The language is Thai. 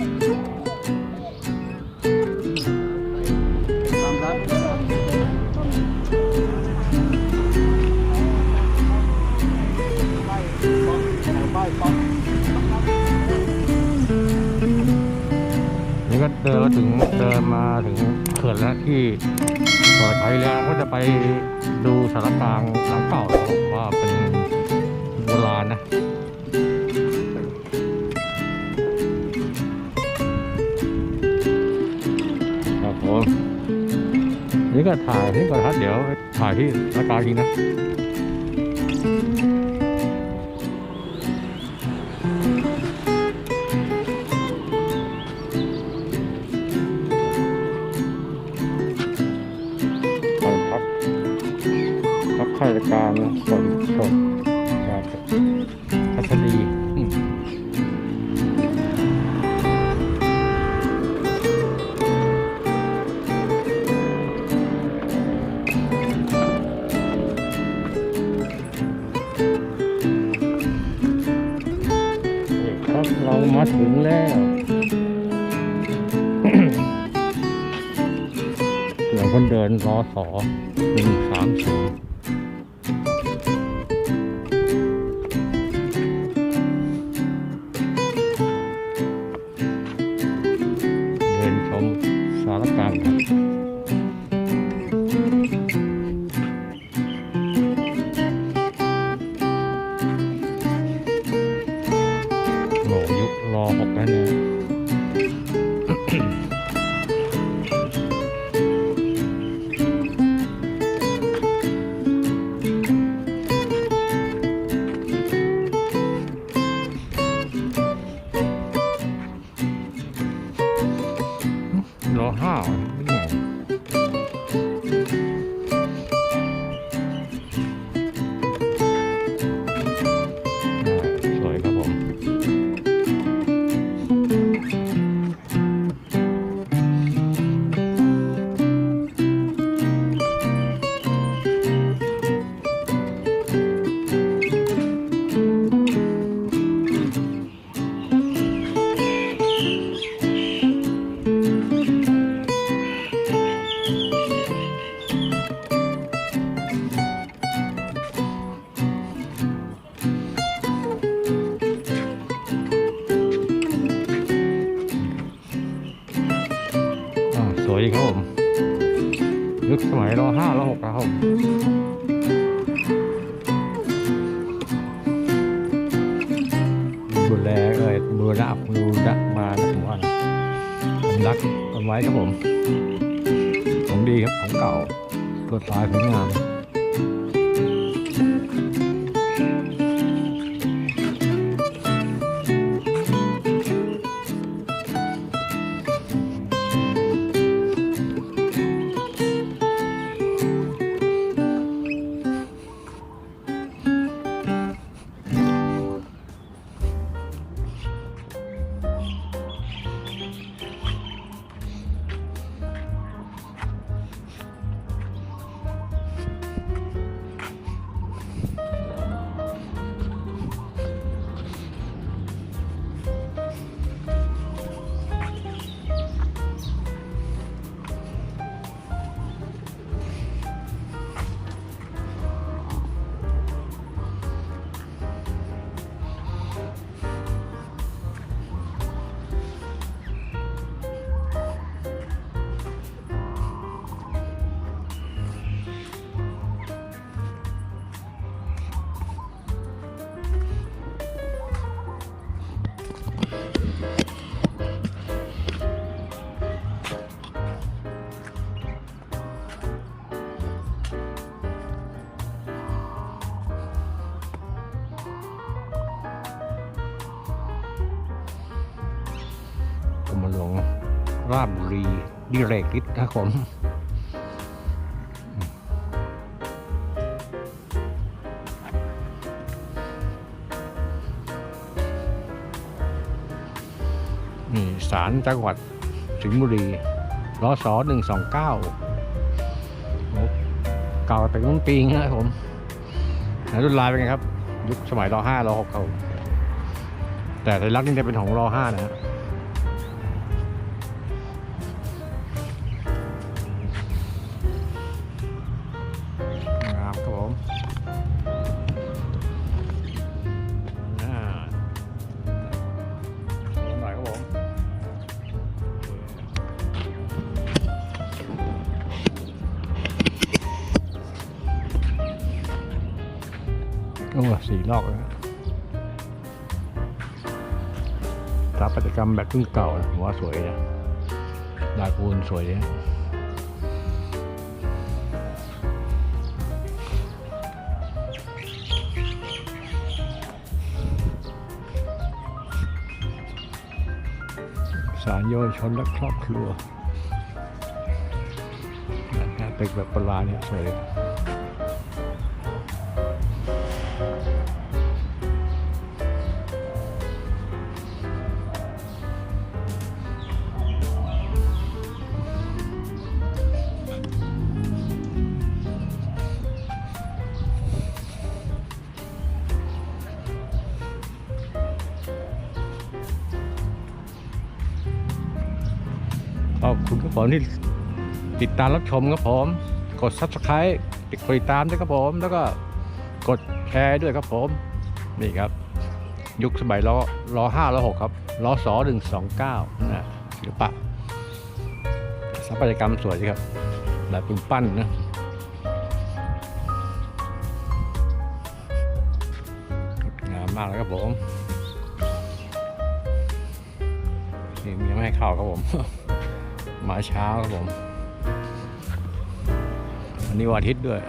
นี่ก็เดินมาถึงเดินมาถึงเขื่อนแล้วที่เปิดไฟแล้วก็จะไปดูสารกลางหลังเก่าว่าเป็นโบราณนะ นี่ก็ถ่ายนี่ก่อนครับเดี๋ยวถ่ายที่สากางจริงนะ มาถึงแล้วเดี๋ยวคนเดินรอสอหนึ่งสามศูนย์ ยุคสมัยรอห้ารอหกครับผมดูแลเอ่ยบูรณะบูรณะมานะผมว่านะผมรักต้นไม้ครับผม ของดีครับของเก่าตัวตายสวยงาม กรมหลวงราชบุรีดิเรกฤทธิ์ครับผมนี่ศาลจังหวัดสิงห์บุรีรศหนึ่งสองเก้าเก่าแต่ต้นปีนะครับผมรุ่นลายเป็นไงครับ ยุคสมัยรอห้ารอหกเขาแต่สัญลักษณ์นี่จะเป็นของรอห้านะฮะ สี่ลอกแล้วนะสถาปัตยกรรมแบบรุ่นเก่านะผมว่าสวยนะลายปูนสวยนะสารเยาวชนและครอบครัวนะตึกแบบโบราเนี่ยสวย ขอบคุณครับผมที่ติดตามรับชมครับผม กด subscribe ติดติดตามด้วยครับผม แล้วก็กดแชร์ด้วยครับผม นี่ครับ ยุคสมัยล้อล้อห้าล้อหกครับล้อสอหนึ่งสองเก้านะศิลปะสถาปัตยกรรมสวยดีครับลายปืนปั้นนะงดงามมากเลยครับผม นี่ยังไม่ให้เข้าครับผม มาเช้าครับผมวันนี้วันอาทิตย์ด้วย